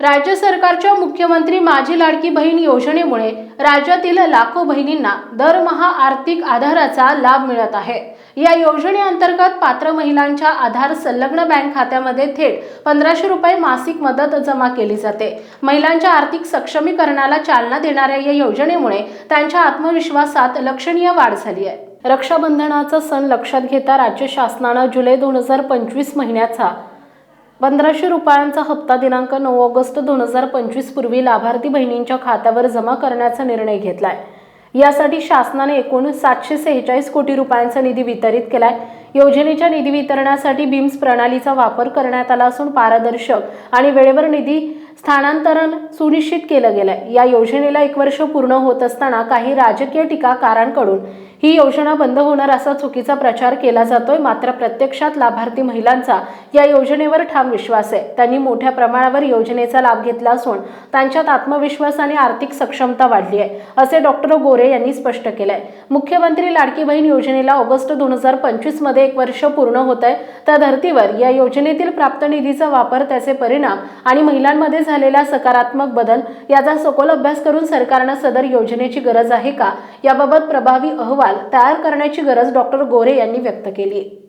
राज्य सरकारच्या मुख्यमंत्री माझी लाडकी बहीण योजनेमुळे राज्यातील लाखो बहिणींना दरमहा आर्थिक आधाराचा लाभ मिळत आहे. या योजनेअंतर्गत पात्र महिलांच्या आधार संलग्न बँक खात्यामध्ये थेट पंधराशे रुपये मासिक मदत जमा केली जाते. महिलांच्या आर्थिक सक्षमीकरणाला चालना देणाऱ्या या योजनेमुळे त्यांच्या आत्मविश्वासात लक्षणीय वाढ झाली आहे. रक्षाबंधनाचा सण लक्षात घेता राज्य शासनानं जुलै दोन हजार पंचवीस महिन्याचा पंधराशे रुपयांचा हप्ता दिनांक नऊ ऑगस्ट दोन हजार पंचवीस पूर्वी लाभार्थी बहिणींच्या खात्यावर जमा करण्याचा निर्णय घेतलाय. यासाठी शासनाने एकूण सातशे सेहेचाळीस कोटी रुपयांचा निधी वितरित केलाय. योजनेच्या निधी वितरणासाठी बीम्स प्रणालीचा वापर करण्यात आला असून पारदर्शक आणि वेळेवर निधी स्थानांतरण सुनिश्चित केलं गेलंय. या योजनेला एक वर्ष पूर्ण होत असताना काही राजकीय टीकाकारांकडून ही योजना बंद होणार असा चुकीचा प्रचार केला जातोय मात्र प्रत्यक्षात लाभार्थी महिलांचा या योजनेवर ठाम विश्वास आहे. त्यांनी मोठ्या प्रमाणावर योजनेचा लाभ घेतला असून त्यांच्यात आत्मविश्वास आणि आर्थिक सक्षमता वाढली आहे असे डॉक्टर गोरे यांनी स्पष्ट केलंय. मुख्यमंत्री लाडकी बहीण योजनेला ऑगस्ट दोन हजार पंचवीसमध्ये एक वर्ष पूर्ण होत आहे. त्या धर्तीवर या योजनेतील प्राप्त निधीचा वापर त्याचे परिणाम आणि महिलांमध्ये झालेला सकारात्मक बदल याचा सखोल अभ्यास करून सरकारनं सदर योजनेची गरज आहे का याबाबत प्रभावी अहवाल तयार करण्याची गरज डॉक्टर गोरे यांनी व्यक्त केली.